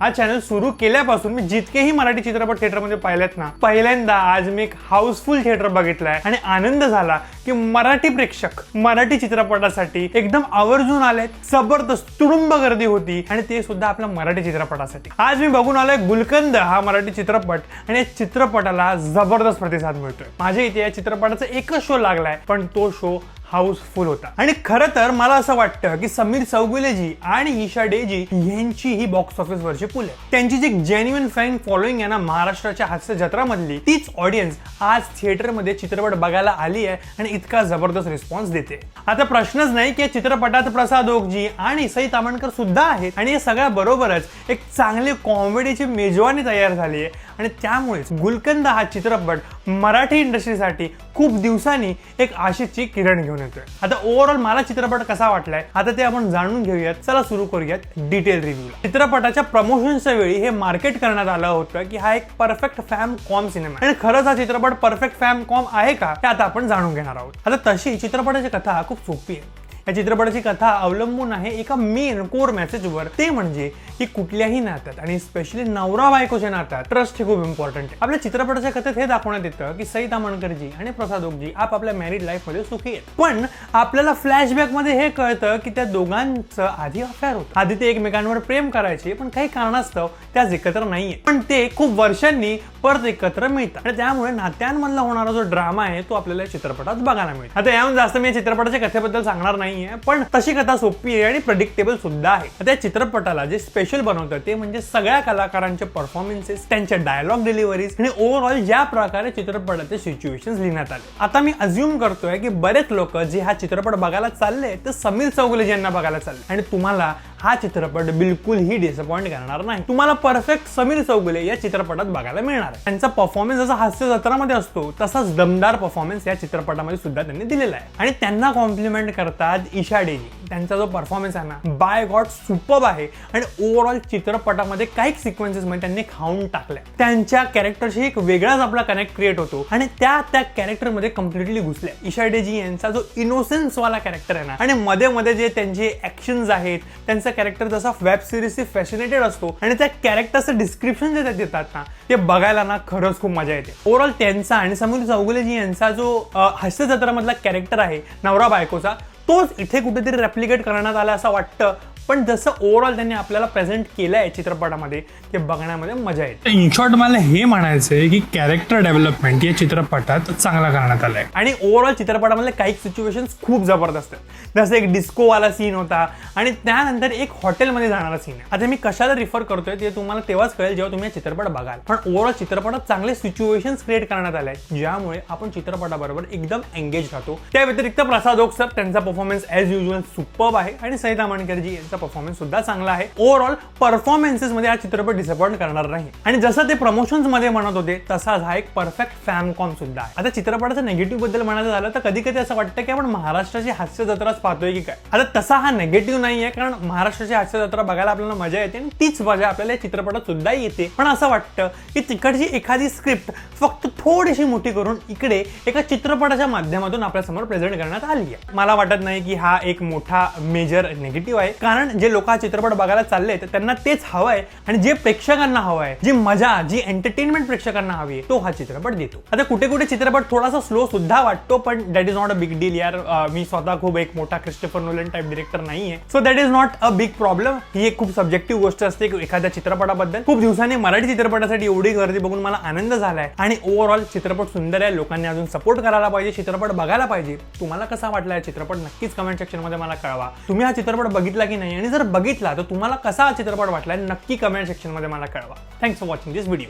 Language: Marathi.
हा चॅनल सुरू केल्यापासून मी जितकेही मराठी चित्रपट थिएटरमध्ये पाहिलेत ना पहिल्यांदा आज मी एक हाऊसफुल थिएटर बघितलाय आणि आनंद झाला की मराठी प्रेक्षक मराठी चित्रपटासाठी एकदम आवर्जून आलेत जबरदस्त तुडुंब गर्दी होती आणि ते सुद्धा आपल्या मराठी चित्रपटासाठी. आज मी बघून आलोय गुलकंद हा मराठी चित्रपट आणि या चित्रपटाला जबरदस्त प्रतिसाद मिळतोय. माझ्या इथे या चित्रपटाचा एकच शो लागलाय पण तो शो हाऊसफुल होता. आणि खरं तर मला असं वाटतं की समीर चौगुलेजी आणि ईशा डेजी यांची ही बॉक्स ऑफिस वरची पुल आहे. त्यांची जी जेन्युन फॅन फॉलोईंग आहे ना महाराष्ट्राच्या हास्य जत्रामधली तीच ऑडियन्स आज थिएटरमध्ये चित्रपट बघायला आली आहे आणि इतका जबरदस्त रिस्पॉन्स देते. आता प्रश्नच नाही की या चित्रपटात प्रसाद ओकजी आणि सई तामणकर सुद्धा आहेत. आणि या सगळ्या बरोबरच एक चांगली कॉमेडीची मेजवानी तयार झाली आहे. आणि त्यामुळेच गुलकंद हा चित्रपट मराठी इंडस्ट्रीसाठी खूप दिवसांनी एक आशेची किरण घेऊन येतोय. आता ओव्हरऑल मला चित्रपट कसा वाटलाय आता ते आपण जाणून घेऊयात. चला सुरू करूयात डिटेल रिव्ह्यू चित्रपटाच्या प्रमोशनच्या वेळी हे मार्केट करण्यात आलं होतं की हा एक परफेक्ट फॅम कॉम सिनेमा आणि खरंच हा चित्रपट परफेक्ट फॅम कॉम आहे का हे आता आपण जाणून घेणार आहोत. आता तशी चित्रपटाची कथा खूप सोपी आहे. या चित्रपटाची कथा अवलंबून आहे एका मेन कोर मेसेजवर. ते म्हणजे की कुठल्याही नात्यात आणि स्पेशली नवरा बायकोच्या नात्यात ट्रस्ट हे खूप इम्पॉर्टंट आहे. आपल्या चित्रपटाच्या कथेत हे दाखवण्यात येतं की सई तामणकरजी आणि प्रसाद ओकजी आपापल्या मॅरिड लाईफमध्ये सुखी आहेत. पण आपल्याला फ्लॅशबॅकमध्ये हे कळतं की त्या दोघांचं आधी अफेअर होतं. आधी ते एकमेकांवर प्रेम करायचे पण काही कारणास्तव त्याच एकत्र नाहीये पण ते खूप वर्षांनी परत एकत्र मिळतात. आणि त्यामुळे नात्यांमधला होणारा जो ड्रामा आहे तो आपल्याला चित्रपटात बघायला मिळतो. आता याहून जास्त मी या चित्रपटाच्या कथेबद्दल सांगणार नाही. नाहीये पण तशी कथा सोपी आहे आणि प्रडिक्टेबल सुद्धा आहे. त्या चित्रपटाला जे स्पेशल बनवतं ते म्हणजे सगळ्या कलाकारांचे परफॉर्मन्सेस त्यांच्या डायलॉग डिलिव्हरीज आणि ओव्हरऑल ज्या प्रकारे चित्रपटाचे सिच्युएशन लिहिण्यात आले. आता मी अज्युम करतोय की बरेच लोक जे हा चित्रपट बघायला चालले ते समीर चौगुले यांना बघायला चालले आणि तुम्हाला हा चित्रपट बिलकुलही डिसअपॉइंट करणार नाही. तुम्हाला परफेक्ट समीर चौगुले या चित्रपटात बघायला मिळणार त्यांचा परफॉर्मन्स जसा हास्य जत्रामध्ये असतो तसाच दमदार परफॉर्मन्स या चित्रपटामध्ये सुद्धा त्यांनी दिलेला आहे. आणि त्यांना कॉम्प्लिमेंट करतात ईशा डेजी त्यांचा जो परफॉर्मन्स आहे ना बाय गॉड सुपर आहे. आणि ओव्हरऑल चित्रपटामध्ये काही सिक्वेन्सेसमध्ये त्यांनी खाऊन टाकल्या. त्यांच्या कॅरेक्टरशी एक वेगळाच आपला कनेक्ट क्रिएट होतो. आणि त्या त्या कॅरेक्टरमध्ये कम्प्लिटली घुसल्या. ईशा डेजी यांचा जो इनोसेन्स वाला कॅरेक्टर आहे ना आणि मध्ये मध्ये जे त्यांचे ऍक्शन्स आहेत त्यांचा कॅरेक्टर जसा वेब सिरीजशी फॅसिनेटेड असतो आणि त्या कॅरेक्टरचं डिस्क्रिप्शन जे देतात ना ते बघायला ना खरंच खूप मजा येते. ओव्हरऑल त्यांचा आणि समीर चौगुलेजी यांचा जो अं, हास्य जत्रामधला कॅरेक्टर आहे नवरा बायकोचा तोच इथे कुठेतरी रेप्लिकेट करण्यात आला असं वाटतं. पण जसं ओव्हरऑल त्यांनी आपल्याला प्रेझेंट केलंय चित्रपटामध्ये ते बघण्यामध्ये मजा येते. इन शॉर्ट मला हे म्हणायचं आहे की कॅरेक्टर डेव्हलपमेंट या चित्रपटात चांगला करण्यात आलाय. आणि ओव्हरऑल चित्रपटामधले काही सिच्युएशन खूप जबरदस्त आहेत. जसं एक डिस्कोवाला सीन होता आणि त्यानंतर एक हॉटेलमध्ये जाणारा सीन आहे. आता मी कशाला रिफर करतोय ते तुम्हाला तेव्हाच कळेल जेव्हा तुम्ही हा चित्रपट बघाल. पण ओव्हरऑल चित्रपटात चांगले सिच्युएशन क्रिएट करण्यात आले आहेत ज्यामुळे आपण चित्रपटाबरोबर एकदम एंगेज राहतो. त्या व्यतिरिक्त प्रसाद ओक सर त्यांचा परफॉर्मन्स एज युजल सुपर आहे. आणि सईता माणकरजी यांचा परफॉर्मन्स सुद्धा चांगला आहे. ओव्हरऑल परफॉर्मन्सेस मध्ये हा चित्रपट डिसअपॉइंट करणार नाही. आणि जसं ते प्रमोशन्समध्ये म्हणत होते तसाच हा एक परफेक्ट फॅमकॉम सुद्धा आहे. आता चित्रपटाचं निगेटिव्हबद्दल म्हणायचं झालं तर कधी कधी असं वाटतं की आपण महाराष्ट्राची हास्य जत्राच पाहतोय की काय? आता तसा हा नेगेटिव्ह नाही आहे कारण महाराष्ट्राची हास्य जत्रा बघायला आपल्याला मजा येते आणि तीच मजा आपल्याला या चित्रपटात सुद्धा येते. पण असं वाटतं की तिकडची एखादी स्क्रिप्ट फक्त थोडीशी मोठी करून इकडे एका चित्रपटाच्या माध्यमातून आपल्यासमोर प्रेझेंट करण्यात आली आहे. मला वाटत नाही की हा एक मोठा मेजर निगेटिव्ह आहे. कारण जे लोक हा चित्रपट बघायला चालले तर त्यांना तेच हवं आहे आणि जे प्रेक्षकांना हवं आहे जी मजा जी एंटरटेनमेंट प्रेक्षकांना हवी आहे तो हा चित्रपट देतो. आता कुठे कुठे चित्रपट थोडासा स्लो सुद्धा वाटतो पण that is not a big deal यार. मी स्वतः खूप एक मोठा क्रिस्टोफर नोलन टाईप डिरेक्टर नाहीये. So that is not a big problem ही एक खूप सब्जेक्टिव्ह गोष्ट असते एखाद्या चित्रपटाबद्दल. खूप दिवसांनी मराठी चित्रपटासाठी एवढी गर्दी बघून मला आनंद झालाय आणि ओव्हरऑल चित्रपट सुंदर आहे. लोकांनी अजून सपोर्ट करायला पाहिजे चित्रपट बघायला पाहिजे. तुम्हाला कसा वाटला चित्रपट? नक्कीच कमेंट सेक्शनमध्ये मला कळवा. तुम्ही हा चित्रपट बघितला की नाही? आणि जर बघितला तर तुम्हाला कसा हा चित्रपट वाटला नक्की कमेंट सेक्शनमध्ये मला कळवा. Thanks for watching this video